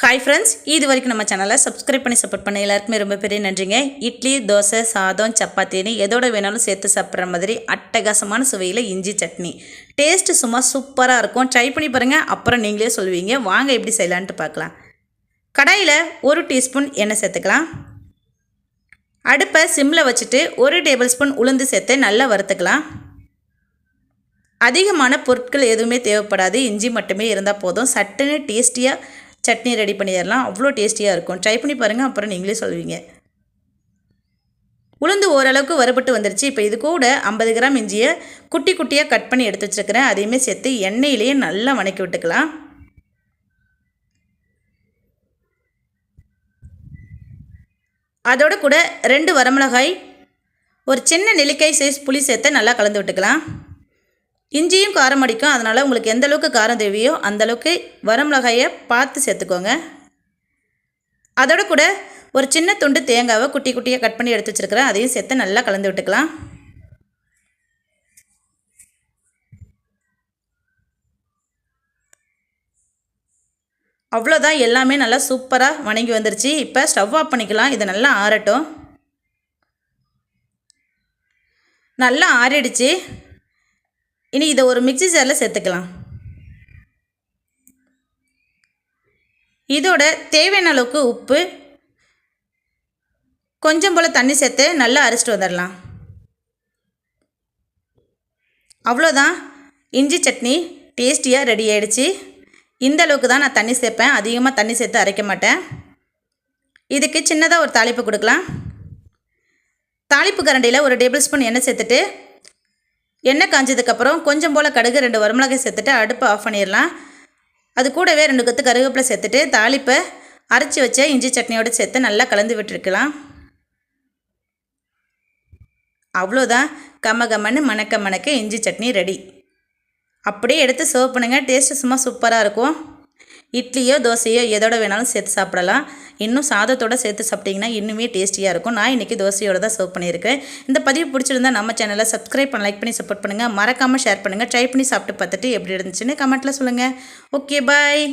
Hi friends இது வரைக்கும் நம்ம சேனலை சப்ஸ்கிரைப் பண்ணி சப்போர்ட் பண்ண எல்லாருக்குமே ரொம்ப பெரிய நன்றிங்க. இட்லி தோசை சாதம் சப்பாத்தின்னு எதோட வேணாலும் சேர்த்து சாப்பிட்ற மாதிரி அட்டகாசமான சுவையில் இஞ்சி சட்னி. டேஸ்ட்டு சும்மா சூப்பராக இருக்கும். ட்ரை பண்ணி பாருங்கள் அப்புறம் நீங்களே சொல்லுவீங்க. வாங்க எப்படி செய்யலான்ட்டு பார்க்கலாம். கடாயில் ஒரு டீஸ்பூன் எண்ணெய் சேர்த்துக்கலாம். அடுப்பை சிம்மில் வச்சுட்டு ஒரு டேபிள் ஸ்பூன் உளுந்து சேர்த்து நல்லா வறுத்துக்கலாம். அதிகமான பொருட்கள் எதுவுமே தேவைப்படாது. இஞ்சி மட்டுமே இருந்தால் போதும். சட்டுன்னு டேஸ்டியாக சட்னி ரெடி பண்ணிடலாம். அவ்வளோ டேஸ்டியாக இருக்கும். ட்ரை பண்ணி பாருங்கள் அப்புறம் நீங்களே சொல்லுவீங்க உளுந்து ஓரளவுக்கு வறுபட்டு வந்துருச்சு. இப்போ இது கூட ஐம்பது கிராம் இஞ்சியை குட்டி குட்டியாக கட் பண்ணி எடுத்து வச்சுருக்கிறேன். அதையுமே சேர்த்து எண்ணெயிலேயே நல்லா வணக்கி விட்டுக்கலாம். அதோட கூட ரெண்டு வரமிளகாய் ஒரு சின்ன நெல்லிக்காய் சைஸ் புளி சேர்த்து நல்லா கலந்து விட்டுக்கலாம். இஞ்சியும் காரம் அடிக்கும். அதனால் உங்களுக்கு எந்த அளவுக்கு காரம் தேவையோ அந்தளவுக்கு வரமிளகாயை பார்த்து சேர்த்துக்கோங்க. அதோட கூட ஒரு சின்ன துண்டு தேங்காவை குட்டி குட்டியாக கட் பண்ணி எடுத்து வச்சுருக்கிறேன். அதையும் சேர்த்து நல்லா கலந்து விட்டுக்கலாம். அவ்வளோதான். எல்லாமே நல்லா சூப்பராக வணங்கி வந்துருச்சு. இப்போ ஸ்டவ் ஆஃப் பண்ணிக்கலாம். இதை நல்லா ஆறட்டும். நல்லா ஆறிடுச்சு. இனி இதை ஒரு மிக்சி ஜாரில் சேர்த்துக்கலாம். இதோட தேவையான அளவுக்கு உப்பு கொஞ்சம் போல் தண்ணி சேர்த்து நல்லா அரைச்சிட்டு வந்துடலாம். அவ்வளோதான். இஞ்சி சட்னி டேஸ்டியாக ரெடி ஆகிடுச்சு இந்த அளவுக்கு தான் நான் தண்ணி சேர்ப்பேன். அதிகமாக தண்ணி சேர்த்து அரைக்க மாட்டேன். இதுக்கு சின்னதாக ஒரு தாளிப்பு கொடுக்கலாம். தாளிப்பு கரண்டியில் ஒரு டேபிள் ஸ்பூன் எண்ணெய் சேர்த்துட்டு எண்ணெய் காஞ்சதுக்கப்புறம் கொஞ்சம் போல் கடுகு ரெண்டு வரமிளகாய் சேர்த்துட்டு அடுப்பை ஆஃப் பண்ணிடலாம். அது கூடவே ரெண்டு கொத்து கருவேப்பிலை சேர்த்துட்டு தாளிப்பை அரைச்சி வச்ச இஞ்சி சட்னியோடு சேர்த்து நல்லா கலந்து விட்டுருக்கலாம். அவ்வளோதான். கம்ம கம்மன்னு மணக்க மணக்க இஞ்சி சட்னி ரெடி அப்படியே எடுத்து சர்வ் பண்ணுங்கள் டேஸ்ட்டு சும்மா சூப்பராக இருக்கும். இட்லியோ தோசையோ எதோட வேணாலும் சேர்த்து சாப்பிடலாம். இன்னும் சாதத்தோடு சேர்த்து சாப்பிட்டிங்கன்னா இன்னுமே டேஸ்டியாக இருக்கும். நான் இன்றைக்கி தோசையோடு தான் சர்வ் பண்ணியிருக்கேன். இந்த பதிவு பிடிச்சிருந்தா நம்ம சேனலை சப்ஸ்கிரைப் பண்ண லைக் பண்ணி சப்போர்ட் பண்ணுங்கள் மறக்காமல் ஷேர் பண்ணுங்கள் ட்ரை பண்ணி சாப்பிட்டு பார்த்துட்டு எப்படி இருந்துச்சுன்னு கமெண்ட்டில் சொல்லுங்கள் ஓகே பாய்